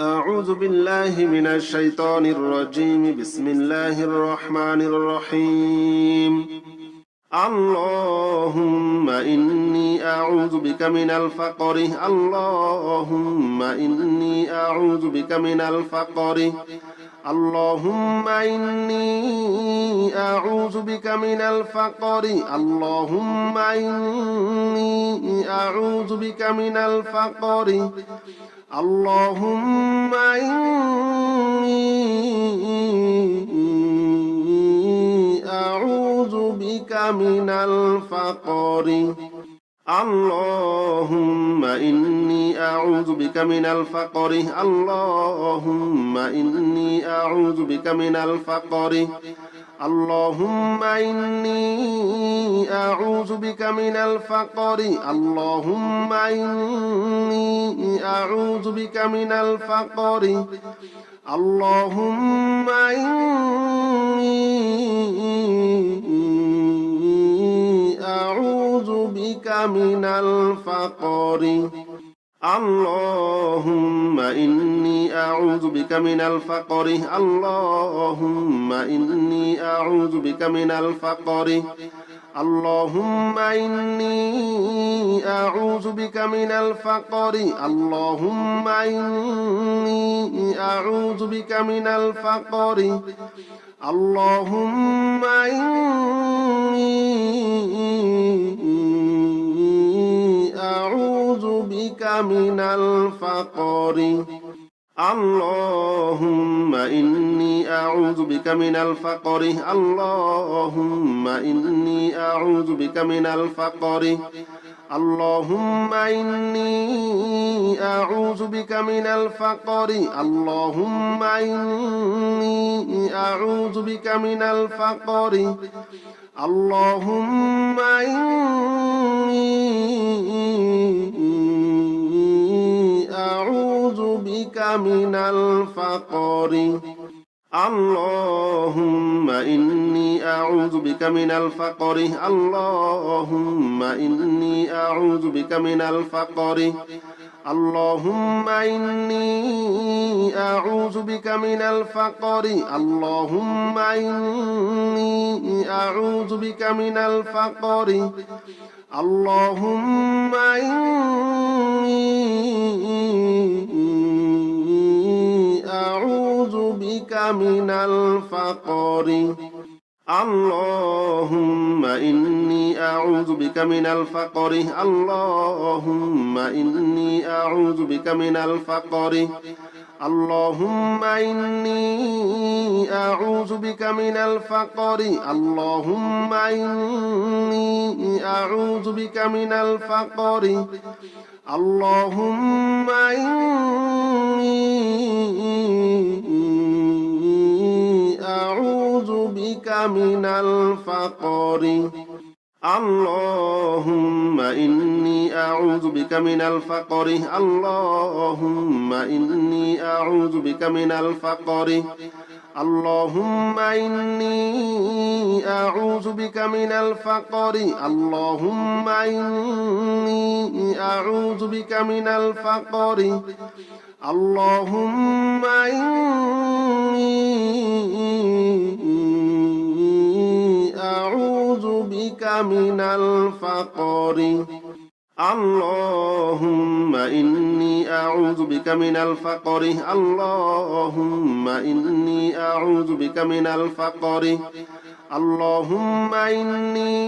أعوذ بالله من الشيطان الرجيم. بسم الله الرحمن الرحيم. اللهم إني أعوذ بك من الفقر. اللهم إني أعوذ بك من الفقر. اللهم إني أعوذ بك من الفقر. اللهم إني أعوذ بك من الفقر. اللهم إني أعوذ بك من الفقر. اللهم إني أعوذ بك من الفقر. اللهم إني أعوذ بك من الفقر. اللهم إني أعوذ بك من الفقر اللهم إني أعوذ بك من الفقر اللهم إني أعوذ بك من الفقر اللهم إني أعوذ بك من الفقر اللهم إني أعوذ بك من الفقر اللهم إني أعوذ بك من الفقر اللهم إني أعوذ بك من الفقر اللهم إني بك من الفقر. اللهم إني أعوذ بك من الفقر. اللهم إني أعوذ بك من الفقر. اللهم إني أعوذ بك من الفقر. اللهم إني أعوذ بك من الفقر. اللهم إني أعوذ بك من الفقر. اللهم إني أعوذ بك من الفقر. اللهم إني أعوذ بك من الفقر. اللهم إني أعوذ بك من الفقر. اللهم إني أعوذ بك من الفقر. اللهم إني من الفقر. اللهم إني أعوذ بك من الفقر. اللهم إني أعوذ بك من الفقر. اللهم إني أعوذ بك من الفقر. اللهم إني أعوذ بك من الفقر. اللهم إني أعوذ بك من الفقر. اللهم إني أعوذ بك من الفقر. اللهم إني أعوذ بك من الفقر. اللهم إني أعوذ بك من الفقر. اللهم إني أعوذ بك من الفقر. اللهم إني من الفقر. اللهم إني أعوذ بك من الفقر. اللهم إني أعوذ بك من الفقر. اللهم إني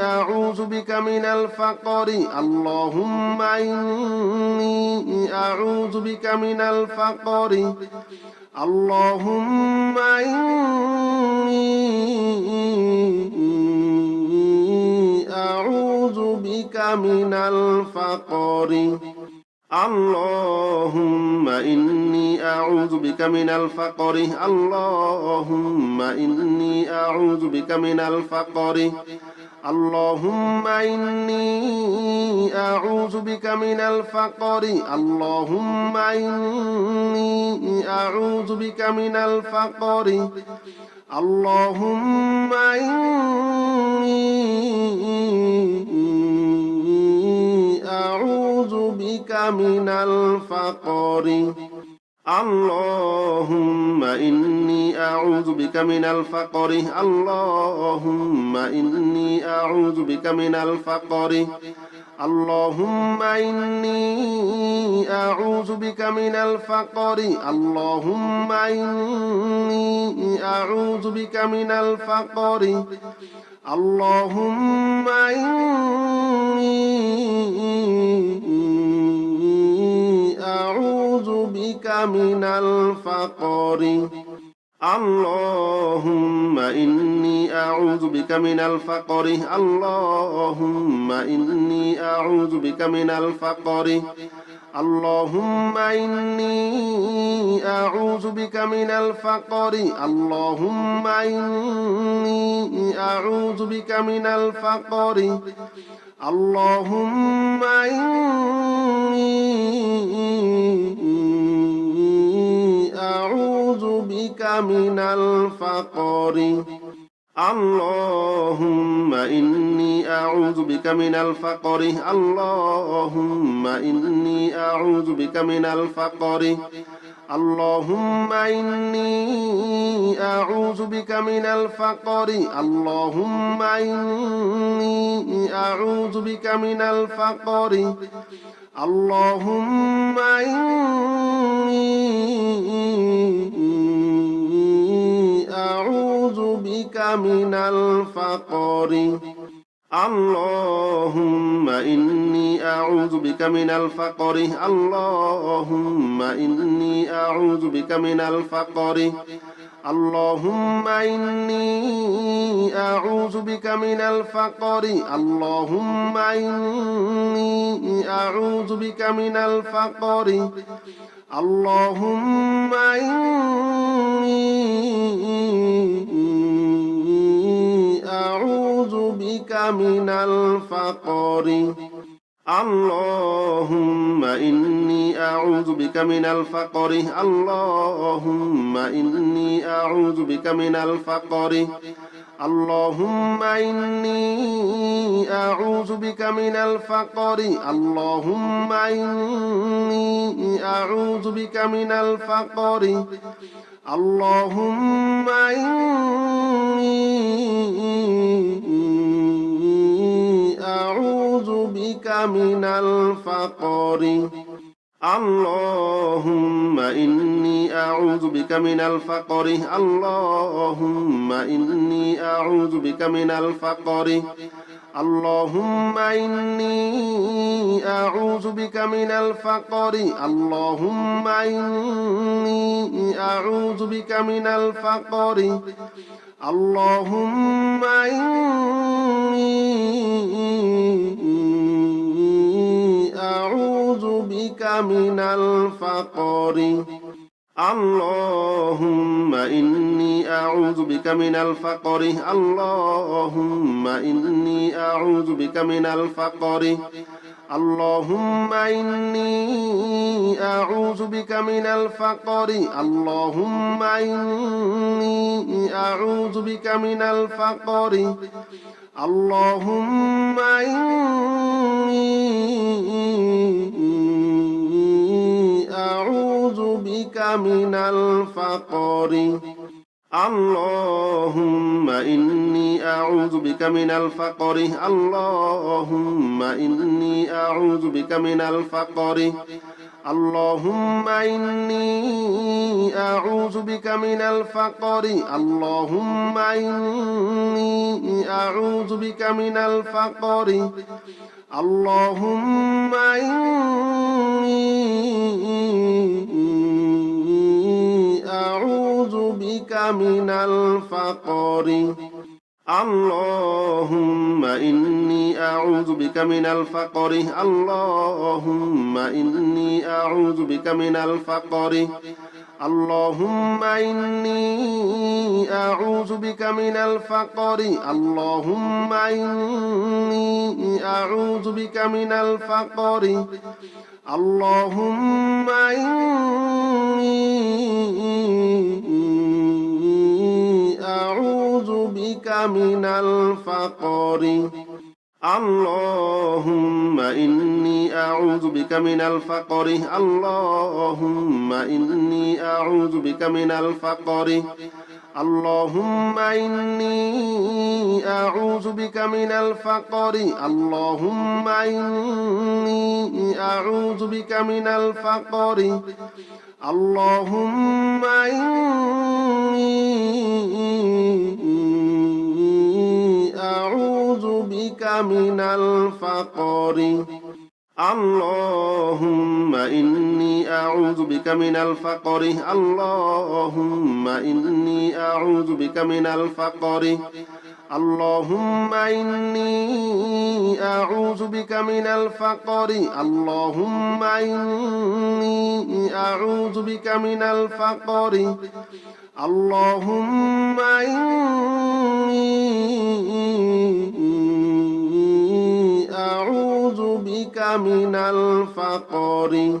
أعوذ بك من الفقر. اللهم إني أعوذ بك من الفقر. اللهم إني بك من الفقر. اللهم إني أعوذ بك من الفقر. اللهم إني أعوذ بك من الفقر. اللهم إني أعوذ بك من الفقر. اللهم إني أعوذ بك من الفقر. اللهم إني أعوذ بك من الفقر. اللهم إني أعوذ بك من الفقر. اللهم إني أعوذ بك من الفقر. اللهم إني أعوذ بك من الفقر. اللهم إني أعوذ بك من الفقر. اللهم إني من الفقر. اللهم إني أعوذ بك من الفقر. اللهم إني أعوذ بك من الفقر. اللهم إني أعوذ بك من الفقر. اللهم إني أعوذ بك من الفقر. اللهم إني أعوذ بك من الفقر. اللهم إني أعوذ بك من الفقر. اللهم إني أعوذ بك من الفقر. اللهم إني أعوذ بك من الفقر. اللهم إني أعوذ بك من الفقر. اللهم إني من الفقر. اللهم إني أعوذ بك من الفقر. اللهم إني أعوذ بك من الفقر. اللهم إني أعوذ بك من الفقر. اللهم إني أعوذ بك من الفقر. اللهم إني أعوذ بك من الفقر. اللهم إني أعوذ بك من الفقر. اللهم إني أعوذ بك من الفقر. اللهم إني أعوذ بك من الفقر. اللهم إني أعوذ بك من الفقر. اللهم إني أعوذ بك من الفقر اللهم إني أعوذ بك من الفقر اللهم إني أعوذ بك من الفقر اللهم إني أعوذ بك من الفقر اللهم إني أعوذ بك من الفقر. اللهم إني أعوذ بك من الفقر. اللهم إني أعوذ بك من الفقر. اللهم إني أعوذ بك من الفقر. اللهم إني أعوذ بك من الفقر اللهم إني أعوذ بك من الفقر اللهم إني أعوذ بك من الفقر اللهم إني أعوذ بك من الفقر. اللهم إني أعوذ بك من الفقر. اللهم إني أعوذ بك من الفقر. اللهم إني أعوذ بك من الفقر. اللهم إني من الفقر. اللهم إني أعوذ بك من الفقر. اللهم إني أعوذ بك من الفقر. اللهم إني أعوذ بك من الفقر. اللهم إني أعوذ بك من الفقر. اللهم إني أعوذ بك من الفقر. اللهم إني أعوذ بك من الفقر. اللهم إني أعوذ بك من الفقر. اللهم إني أعوذ بك من الفقر. اللهم إني أعوذ بك من الفقر. اللهم إني أعوذ بك من الفقر. اللهم إني أعوذ بك من الفقر. اللهم إني أعوذ بك من الفقر. اللهم إني أعوذ بك من الفقر. اللهم إني أعوذ بك من الفقر.